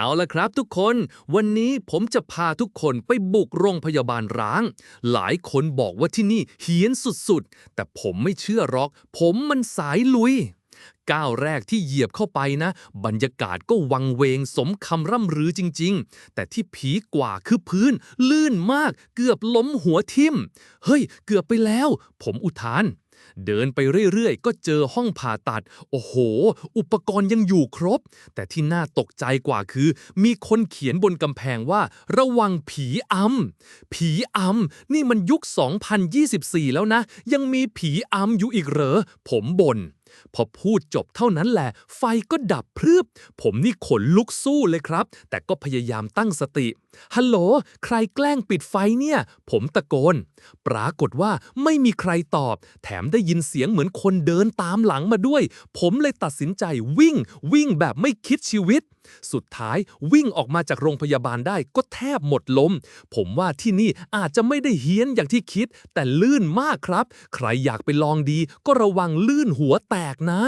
เอาละครับทุกคน วันนี้ผมจะพาทุกคนไปบุกโรงพยาบาลร้าง หลายคนบอกว่าที่นี่เฮี้ยนสุดๆ แต่ผมไม่เชื่อหรอก ผมมันสายลุย ก้าวแรกที่เหยียบเข้าไปนะ บรรยากาศก็วังเวงสมคำร่ำรือจริง ๆ แต่ที่ผีกว่าคือพื้น ลื่นมาก เกือบล้มหัวทิ่ม เฮ้ย เกือบไปแล้ว ผมอุทาน เดินไปเรื่อยๆ ก็เจอห้องผ่าตัด โอ้โห อุปกรณ์ยังอยู่ครบ แต่ที่น่าตกใจกว่าคือ มีคนเขียนบนกำแพงว่า ระวังผีอำผีอำนี่มันยุค 2024 แล้วนะ ยังมีผีอำอยู่อีกเหรอ ผมบน่น พอพูดจบเท่านั้นแหละ ไฟก็ดับพรืบ ผมนี่ขนลุกสู้เลยครับ แต่ก็พยายามตั้งสติ ฮัลโหล ใครแกล้งปิดไฟเนี่ย ผมตะโกน ปรากฏว่าไม่มีใครตอบ แถมได้ยินเสียงเหมือนคนเดินตามหลังมาด้วย ผมเลยตัดสินใจวิ่ง วิ่งแบบไม่คิดชีวิต สุดท้ายวิ่งออกมาจากโรงพยาบาลได้ก็แทบหมดลม ผมว่าที่นี่อาจจะไม่ได้เฮี้ยนอย่างที่คิด แต่ลื่นมากครับ ใครอยากไปลองดีก็ระวังลื่นหัวแตกนะ